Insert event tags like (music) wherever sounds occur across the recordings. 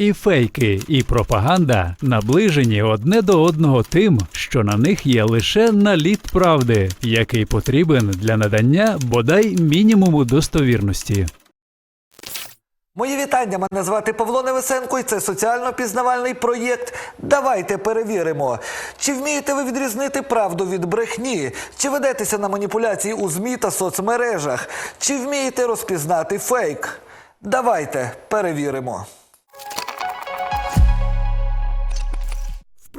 І фейки, і пропаганда наближені одне до одного тим, що на них є лише наліт правди, який потрібен для надання бодай мінімуму достовірності. Мої вітання. Мене звати Павло Невесенко, і це соціально-пізнавальний проєкт. Давайте перевіримо. Чи вмієте ви відрізнити правду від брехні? Чи ведетеся на маніпуляції у ЗМІ та соцмережах? Чи вмієте розпізнати фейк? Давайте перевіримо.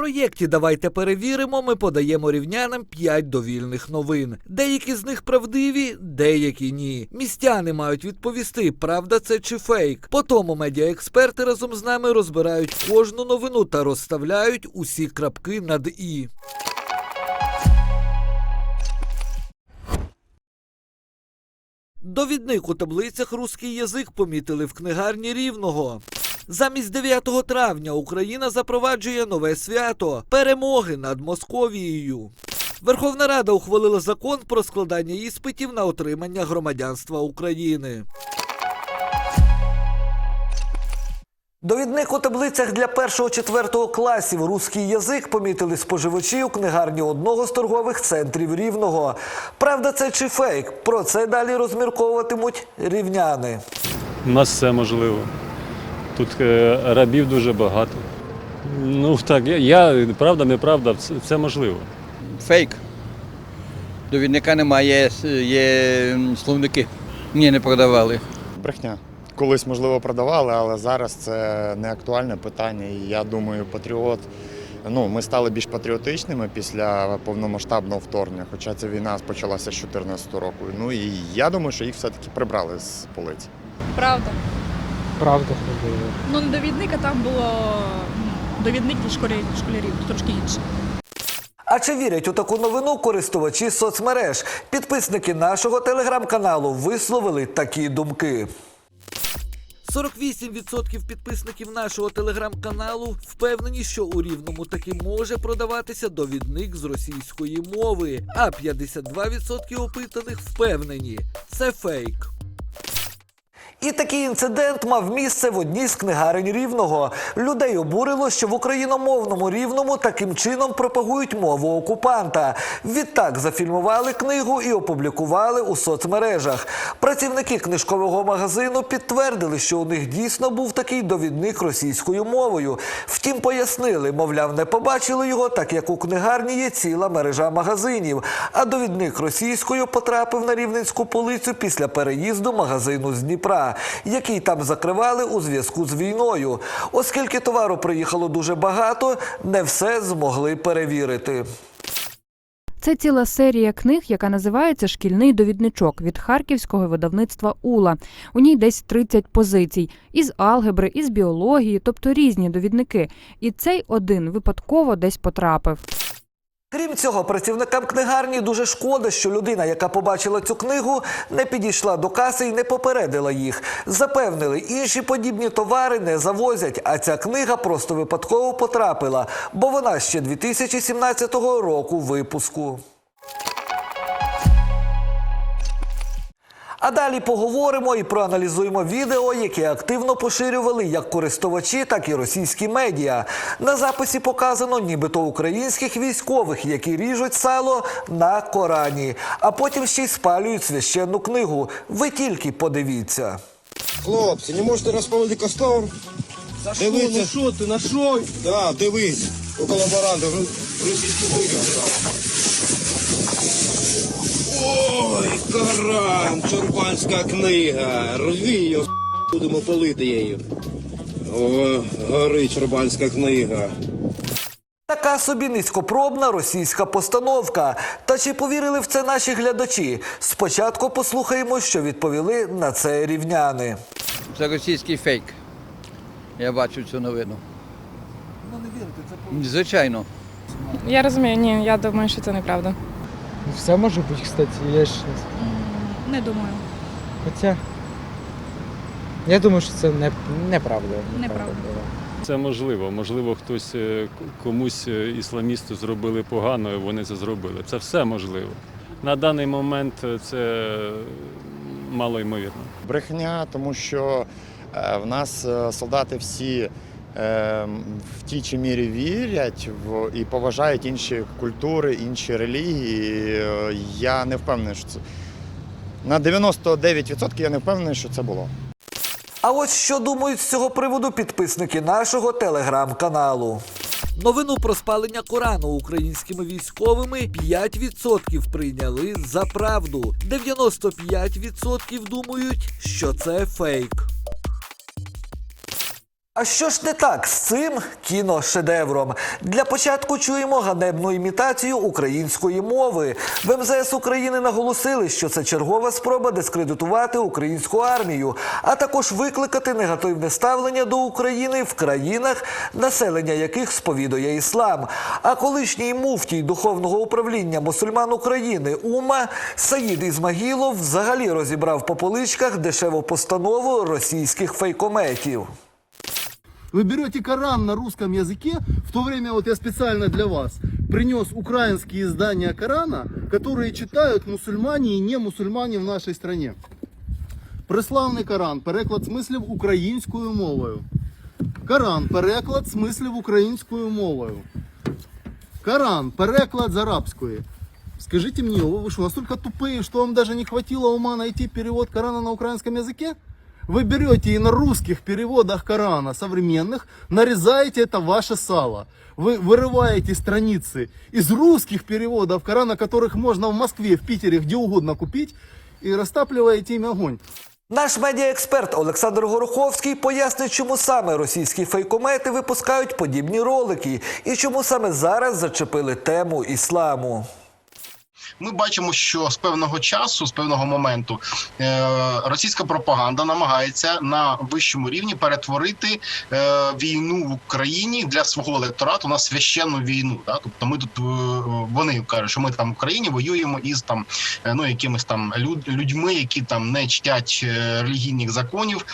Проєкті Давайте перевіримо. Ми подаємо рівнянам 5 довільних новин. Деякі з них правдиві, деякі ні. Містяни мають відповісти, правда це чи фейк. Потому медіаексперти разом з нами розбирають кожну новину та розставляють усі крапки над і. Довідник у таблицях руський язик помітили в книгарні Рівного. Замість 9 травня Україна запроваджує нове свято перемоги над Московією. Верховна Рада ухвалила закон про складання іспитів на отримання громадянства України. Довідник у таблицях для першого-четвертого класів руський язик помітили споживачі у книгарні одного з торгових центрів Рівного. Правда, це чи фейк? Про це далі розмірковуватимуть рівняни. У нас все можливо. Тут е, рабів дуже багато. Ну так, я, я правда, неправда, все, все можливо. Фейк. Довідника немає, є, є словники. Ні, не продавали. Брехня. Колись, можливо, продавали, але зараз це не актуальне питання. І я думаю, патріот. Ну, ми стали більш патріотичними після повномасштабного вторгнення, хоча ця війна почалася з 2014 року. Ну і я думаю, що їх все-таки прибрали з полиці. Правда. Правда ходили. Ну, не довідник, а там було довідник для школярів, школярів трошки інше. А чи вірять у таку новину користувачі соцмереж? Підписники нашого телеграм-каналу висловили такі думки. 48% підписників нашого телеграм-каналу впевнені, що у рівному таки може продаватися довідник з російської мови, а 52% опитаних впевнені це фейк. І такий інцидент мав місце в одній з книгарень рівного. Людей обурило, що в україномовному рівному таким чином пропагують мову окупанта. Відтак зафільмували книгу і опублікували у соцмережах. Працівники книжкового магазину підтвердили, що у них дійсно був такий довідник російською мовою. Втім, пояснили, мовляв, не побачили його, так як у книгарні є ціла мережа магазинів. А довідник російською потрапив на рівненську полицю після переїзду магазину з Дніпра, який там закривали у зв'язку з війною. Оскільки товару приїхало дуже багато, не все змогли перевірити. Це ціла серія книг, яка називається Шкільний довідничок від харківського видавництва Ула. У ній десь 30 позицій із алгебри, із біології, тобто різні довідники. І цей один випадково десь потрапив. Крім цього, працівникам книгарні дуже шкода, що людина, яка побачила цю книгу, не підійшла до каси і не попередила їх. Запевнили, інші подібні товари не завозять, а ця книга просто випадково потрапила, бо вона ще 2017 року випуску. А далі поговоримо і проаналізуємо відео, яке активно поширювали як користувачі, так і російські медіа. На записі показано нібито українських військових, які ріжуть сало на Корані, а потім ще й спалюють священну книгу. Ви тільки подивіться. Хлопці, не можете розпалити костер? Дивіться. Ну що ти, на що? Да, дивись. У колаборанта. Ой, карам, чорбанська книга. Рві її, будемо полити її. О, горить чорбанська книга. Така собі низькопробна російська постановка. Та чи повірили в це наші глядачі? Спочатку послухаємо, що відповіли на це рівняни. Це російський фейк. Я бачу цю новину. Ну не вірите, це Звичайно. Я розумію, ні, я думаю, що це неправда. Все може бути, кстати, я ж. Не думаю. Хоча. Я думаю, що це не, неправда. Неправда. Це можливо. Можливо, хтось е, к- комусь е, ісламісту зробили погано, і вони це зробили. Це все можливо. На даний момент е, це мало ймовірно. Брехня, тому що е, в нас е, солдати всі в тій чи мірі вірять в, і поважають інші культури, інші релігії. Е, Я не впевнений, що це. На 99% я не впевнений, що це було. А ось що думають з цього приводу підписники нашого телеграм-каналу. Новину про спалення Корану українськими військовими 5% прийняли за правду. 95% думають, що це фейк. А що ж не так з цим кіношедевром? Для початку чуємо ганебну імітацію української мови. В МЗС України наголосили, що це чергова спроба дискредитувати українську армію, а також викликати негативне ставлення до України в країнах, населення яких сповідує іслам. А колишній муфтій духовного управління мусульман України Ума Саїд Ізмагілов взагалі розібрав по поличках дешеву постанову російських фейкометів. Вы берете Коран на русском языке, в то время вот я специально для вас принес украинские издания Корана, которые читают мусульмане и не мусульмане в нашей стране. Преславний Коран, переклад смислів українською мовою. Коран, переклад смислів українською мовою. Коран, переклад з арабської. Скажите мне, вы что, настолько тупые, что вам даже не хватило ума найти перевод Корана на украинском языке? Вы берете и на русских переводах Корана современных нарезаете это ваше сало. Вы вырываете страницы из русских переводов Корана, которых можно в Москве, в Питере, где угодно купить, и растапливаете им огонь. Наш медіаексперт Олександр Гороховський пояснить, чому саме російські фейкомети випускають подібні ролики і чому саме зараз зачепили тему ісламу. Ми бачимо, що з певного часу, з певного моменту, е, російська пропаганда намагається на вищому рівні перетворити е, війну в Україні для свого електорату на священну війну. Да? Тобто, ми тут е, вони кажуть, що ми там в Україні воюємо із там ну якимись там люд, людьми, які там не чтять релігійних законів,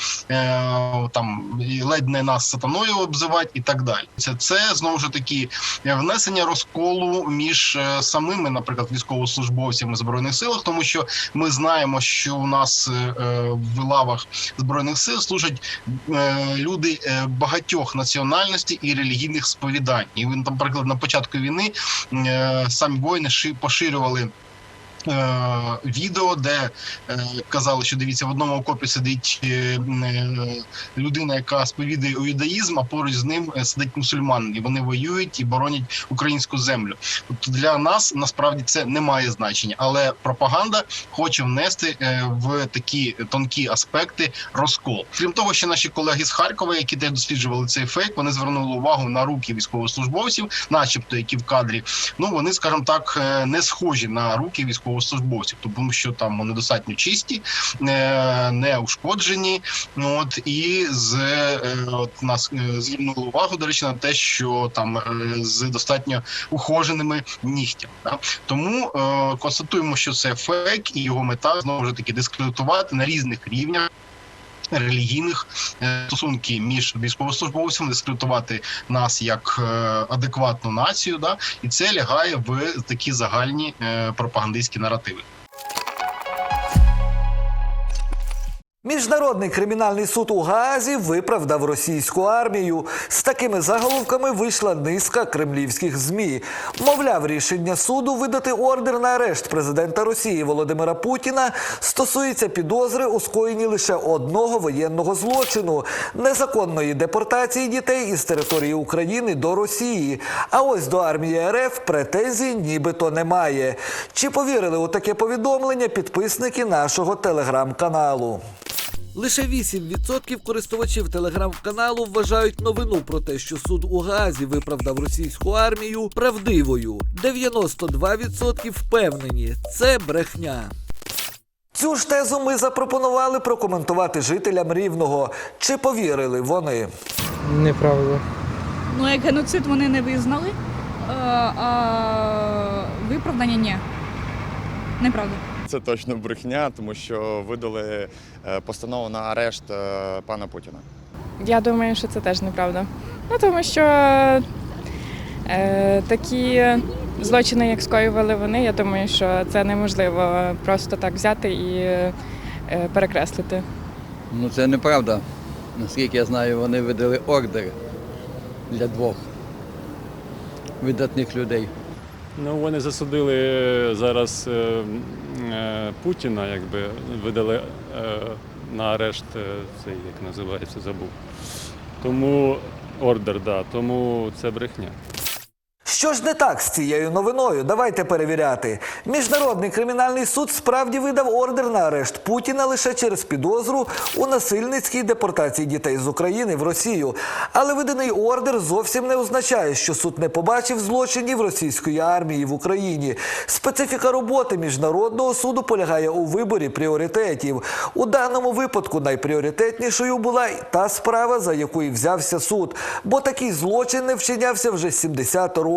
там ледь не нас сатаною обзивають і так далі. Це це знову ж таки внесення розколу між самими, наприклад, військовослужбовцями збройних сил, тому що ми знаємо, що у нас е, е, в лавах збройних сил служать е, люди багатьох національностей і релігійних сповідань. І він наприклад, на початку війни самі воїни ши- поширювали. Е, Відео, де е, казали, що дивіться, в одному окопі сидить е, людина, яка сповідує іудаїзм, а поруч з ним сидить мусульманин, і вони воюють і боронять українську землю. Тобто для нас насправді це не має значення, але пропаганда хоче внести в такі тонкі аспекти розкол. Крім того, ще наші колеги з Харкова, які теж досліджували цей фейк, вони звернули увагу на руки військовослужбовців, начебто які в кадрі. Ну вони, скажімо так, не схожі на руки військовослужбовців, тому що там вони достатньо чисті, е, не ушкоджені. От і з е, от нас е, звернули увагу, до речі, на те, що там з достатньо ухоженими нігтями. Да? Тому е, констатуємо, що це фейк, і його мета знову ж таки дискредитувати на різних рівнях. Релігійних стосунків стосунки між військовослужбовцями дискредитувати нас як е, адекватну націю, да і це лягає в такі загальні е, пропагандистські наративи. Міжнародний кримінальний суд у Гаазі виправдав російську армію. З такими заголовками вийшла низка кремлівських змі. Мовляв, рішення суду видати ордер на арешт президента Росії Володимира Путіна стосується підозри у скоєнні лише одного воєнного злочину незаконної депортації дітей із території України до Росії. А ось до армії РФ претензій нібито немає. Чи повірили у таке повідомлення підписники нашого телеграм-каналу? Лише 8% користувачів телеграм-каналу вважають новину про те, що суд у Газі виправдав російську армію правдивою. 92% впевнені, це брехня. Цю ж тезу ми запропонували прокоментувати жителям Рівного. Чи повірили вони? Неправда. Ну, як геноцид вони не визнали, е, а виправдання ні. Неправда. Це точно брехня, тому що видали е, постанову на арешт е, пана Путіна. Я думаю, що це теж неправда. Ну тому що е, такі злочини, як скоювали вони, я думаю, що це неможливо просто так взяти і е, перекреслити. Ну це неправда. Наскільки я знаю, вони видали ордер для двох видатних людей. Ну, вони засудили зараз е, Путіна, якби видали е, на арешт е, цей, як називається, забув. Тому ордер, да, тому це брехня. Що ж не так з цією новиною? Давайте перевіряти. Міжнародний кримінальний суд справді видав ордер на арешт Путіна лише через підозру у насильницькій депортації дітей з України в Росію. Але виданий ордер зовсім не означає, що суд не побачив злочинів російської армії в Україні. Специфіка роботи міжнародного суду полягає у виборі пріоритетів. У даному випадку найпріоритетнішою була та справа, за яку і взявся суд, бо такий злочин не вчинявся вже 70 років.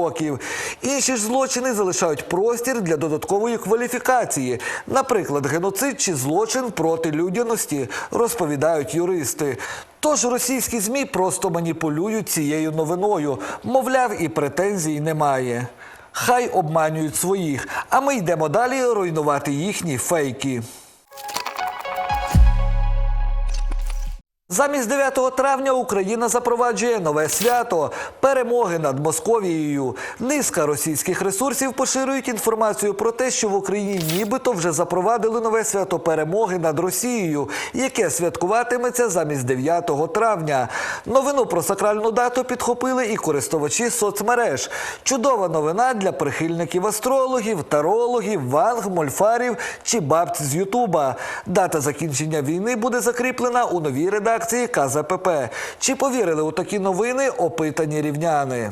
Інші ж злочини залишають простір для додаткової кваліфікації, наприклад, геноцид чи злочин проти людяності, розповідають юристи. Тож російські змі просто маніпулюють цією новиною, мовляв, і претензій немає. Хай обманюють своїх, а ми йдемо далі руйнувати їхні фейки. Замість 9 травня Україна запроваджує нове свято перемоги над Московією. Низка російських ресурсів поширюють інформацію про те, що в Україні нібито вже запровадили нове свято перемоги над Росією, яке святкуватиметься замість 9 травня. Новину про сакральну дату підхопили і користувачі соцмереж. Чудова новина для прихильників астрологів, тарологів, ванг, мольфарів чи бабць з Ютуба. Дата закінчення війни буде закріплена у новій редакції КЗПП. Чи повірили у такі новини опитані рівняни?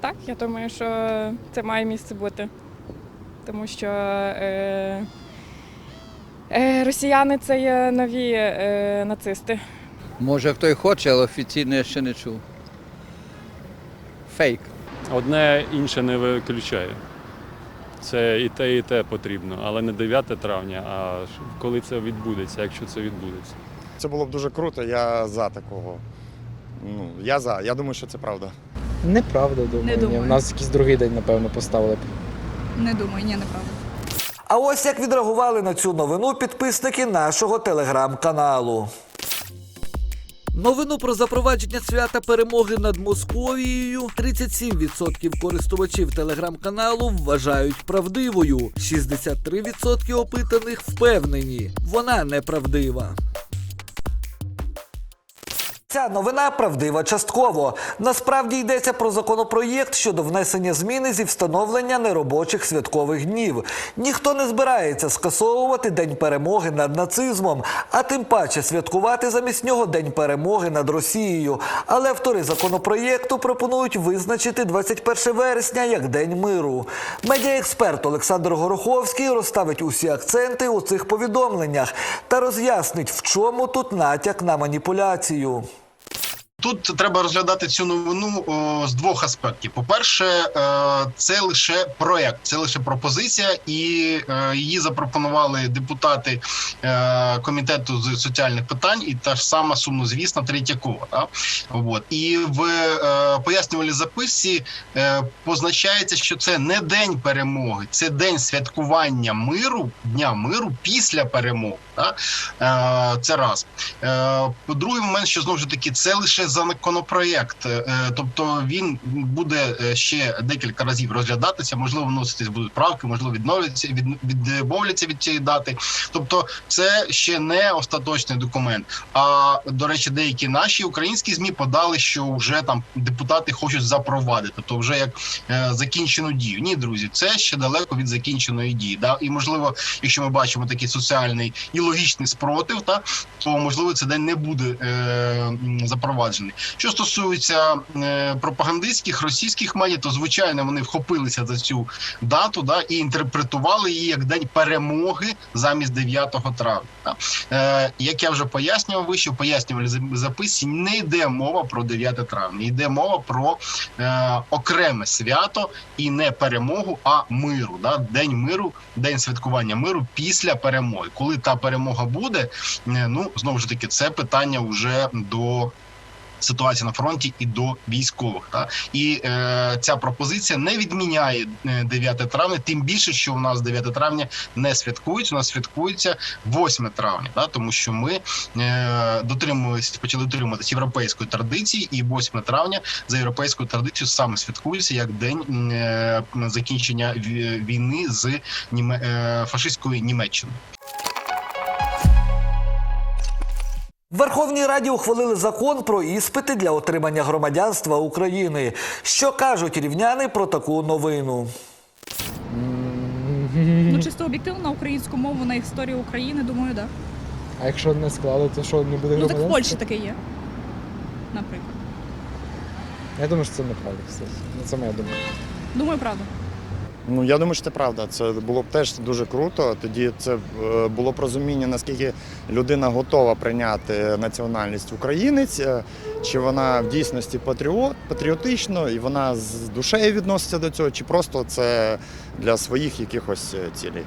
Так, я думаю, що це має місце бути. Тому що е, е, росіяни це є нові е, нацисти. Може хто й хоче, але офіційно я ще не чув. Фейк. Одне інше не виключає. Це і те, і те потрібно, але не 9 травня, а коли це відбудеться, якщо це відбудеться. Це було б дуже круто, я за такого. Ну, я за. Я думаю, що це правда. Неправда, думаю. Не ні. думаю. У нас якийсь другий день, напевно, поставили б. Не думаю, ні, неправда. А ось як відреагували на цю новину підписники нашого телеграм-каналу. Новину про запровадження свята перемоги над Московією 37% користувачів телеграм-каналу вважають правдивою. 63% опитаних впевнені, вона неправдива. Ця новина правдива частково. Насправді йдеться про законопроєкт щодо внесення зміни зі встановлення неробочих святкових днів. Ніхто не збирається скасовувати День перемоги над нацизмом, а тим паче святкувати замість нього День перемоги над Росією. Але автори законопроєкту пропонують визначити 21 вересня як День миру. Медіаексперт Олександр Гороховський розставить усі акценти у цих повідомленнях та роз'яснить, в чому тут натяк на маніпуляцію. Тут треба розглядати цю новину о, з двох аспектів. По-перше, е, це лише проект, це лише пропозиція, і е, її запропонували депутати е, комітету з соціальних питань, і та ж сама сумнозвісна Третьякова. Да? От. І в е, пояснювальній записці е, позначається, що це не день перемоги, це день святкування миру, дня миру після перемоги. Да? Е, це раз. Е, Другий момент, що знову ж таки, це лише законопроєкт, е, тобто він буде е, ще декілька разів розглядатися, можливо, вноситись будуть правки, можливо, відновляться від відмовляться від цієї дати. Тобто, це ще не остаточний документ. А до речі, деякі наші українські змі подали, що вже там депутати хочуть запровадити, тобто вже як е, закінчену дію. Ні, друзі, це ще далеко від закінченої дії. Да? І можливо, якщо ми бачимо такий соціальний і логічний спротив, та то можливо цей день не буде е, м, запроваджений. Що стосується е, пропагандистських російських медіа, то звичайно вони вхопилися за цю дату, да і інтерпретували її як день перемоги замість 9 травня. Е, як я вже пояснював, вище в пояснювальній за- записі не йде мова про 9 травня, йде мова про е, окреме свято і не перемогу, а миру. Да? День миру, день святкування миру після перемоги. Коли та перемога буде, ну знову ж таки, це питання вже до ситуації на фронті і до військових. Та і е, ця пропозиція не відміняє е, 9 травня, тим більше, що у нас 9 травня не святкується. У нас святкується 8 травня, та тому що ми е, дотримувалися, почали дотримуватися європейської традиції, і 8 травня за європейською традицією саме святкується як день е, закінчення війни з Німе- е, фашистською Німеччиною. В Верховній Раді ухвалили закон про іспити для отримання громадянства України. Що кажуть рівняни про таку новину? Ну, чисто об'єктивно на українську мову, на історію України, думаю, так. А якщо не склали, то що не буде. Ну так в? Польщі таке є. Наприклад. Я думаю, що це неправда. Ну, це моя думка. Думаю, правда. Ну я думаю, що це правда. Це було б теж дуже круто. Тоді це е, було б розуміння, наскільки людина готова прийняти національність українець, е, чи вона в дійсності патріот, патріотично, і вона з душею відноситься до цього, чи просто це для своїх якихось е, цілей.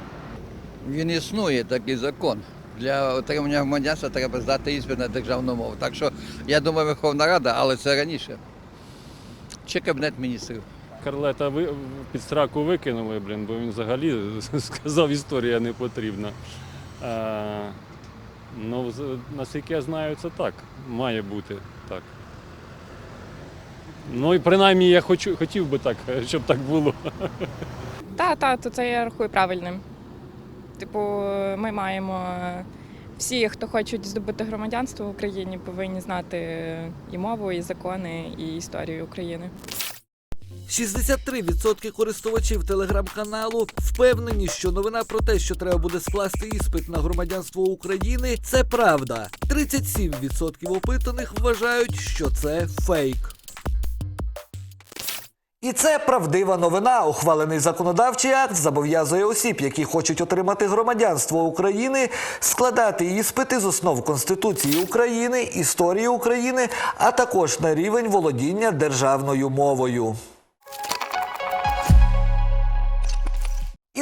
Він існує такий закон. Для отримання громадянства треба здати іспит на державну мову. Так що я думаю, Верховна Рада, але це раніше. Чи Кабінет міністрів. Карлета ви під страку викинули, блін, бо він взагалі (laughs) сказав, історія не потрібна. А, ну, наскільки я знаю, це так. Має бути так. Ну і принаймні я хочу, хотів би так, (laughs) щоб так було. Та, та, то це я рахую правильним. Типу, ми маємо всі, хто хочуть здобути громадянство в Україні, повинні знати і мову, і закони, і історію України. 63% користувачів телеграм-каналу впевнені, що новина про те, що треба буде скласти іспит на громадянство України, це правда. 37% опитаних вважають, що це фейк. І це правдива новина. Ухвалений законодавчий акт зобов'язує осіб, які хочуть отримати громадянство України, складати іспити з основ Конституції України, історії України, а також на рівень володіння державною мовою.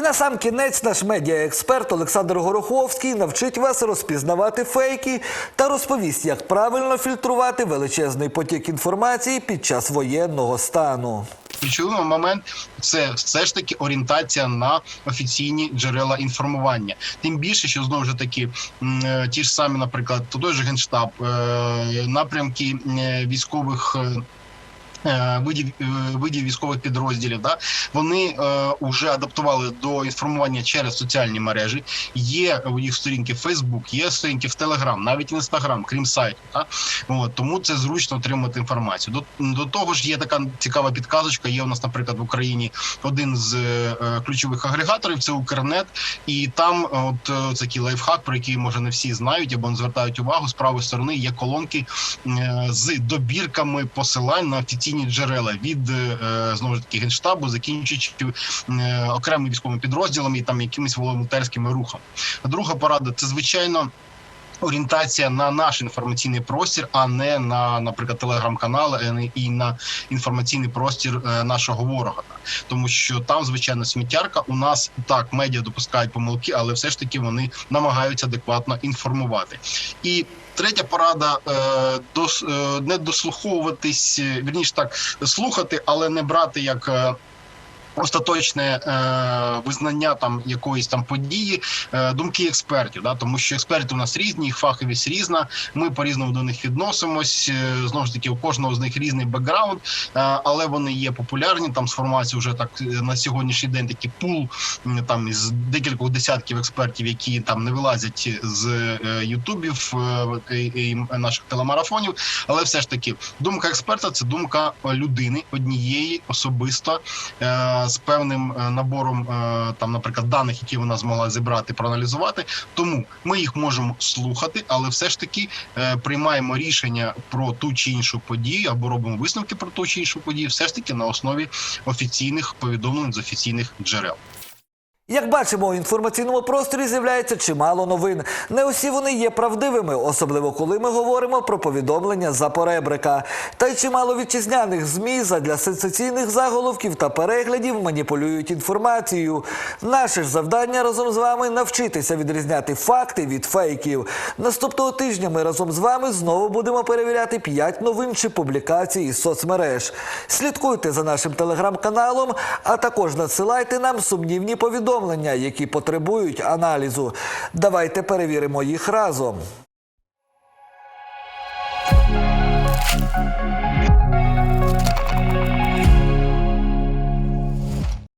На сам кінець наш медіаексперт Олександр Гороховський навчить вас розпізнавати фейки та розповість, як правильно фільтрувати величезний потік інформації під час воєнного стану. Ключовий момент це все ж таки орієнтація на офіційні джерела інформування. Тим більше, що знову ж таки е, ті ж самі, наприклад, той же генштаб, е, напрямки е, військових. Е, е, Видів е, видів військових підрозділів, да вони е, вже адаптували до інформування через соціальні мережі. Є у їх сторінки в Facebook, є сторінки в Telegram, навіть в Instagram, крім сайту. Да? Тому це зручно отримати інформацію. До, до того ж, є така цікава підказочка. Є у нас, наприклад, в Україні один з е, ключових агрегаторів це Укрнет, і там, е, от е, такий лайфхак, про який може не всі знають або не звертають увагу. З правої сторони є колонки е, з добірками посилань на офіційні джерела від е, знову ж таки генштабу, закінчуючи е, окремими військовими підрозділами і там якимись волонтерськими рухами. Друга порада це звичайно. Орієнтація на наш інформаційний простір, а не на, наприклад, телеграм-канал е, і на інформаційний простір е, нашого ворога, тому що там, звичайно, сміттярка. У нас так медіа допускають помилки, але все ж таки вони намагаються адекватно інформувати. І третя порада е, е, не дослуховуватись, е, вірніше так слухати, але не брати як. Остаточне е, визнання там якоїсь там події, е, думки експертів, да тому що експерти у нас різні, їх фаховість різна. Ми по різному до них відносимось. Е, знову ж таки, у кожного з них різний бекграунд, е, але вони є популярні. Там сформація вже так е, на сьогоднішній день такий пул там із декількох десятків експертів, які там не вилазять з е, ютубів е, і наших телемарафонів. Але все ж таки, думка експерта це думка людини однієї особисто. Е, з певним е, набором е, там, наприклад, даних, які вона змогла зібрати, проаналізувати. Тому ми їх можемо слухати, але все ж таки е, приймаємо рішення про ту чи іншу подію або робимо висновки про ту чи іншу подію, все ж таки на основі офіційних повідомлень з офіційних джерел. Як бачимо, у інформаційному просторі з'являється чимало новин. Не усі вони є правдивими, особливо коли ми говоримо про повідомлення за поребрика. Та й чимало вітчизняних змі задля сенсаційних заголовків та переглядів маніпулюють інформацією. Наше ж завдання разом з вами навчитися відрізняти факти від фейків. Наступного тижня ми разом з вами знову будемо перевіряти 5 новин чи публікацій із соцмереж. Слідкуйте за нашим телеграм-каналом, а також надсилайте нам сумнівні повідомлення, які потребують аналізу. Давайте перевіримо їх разом.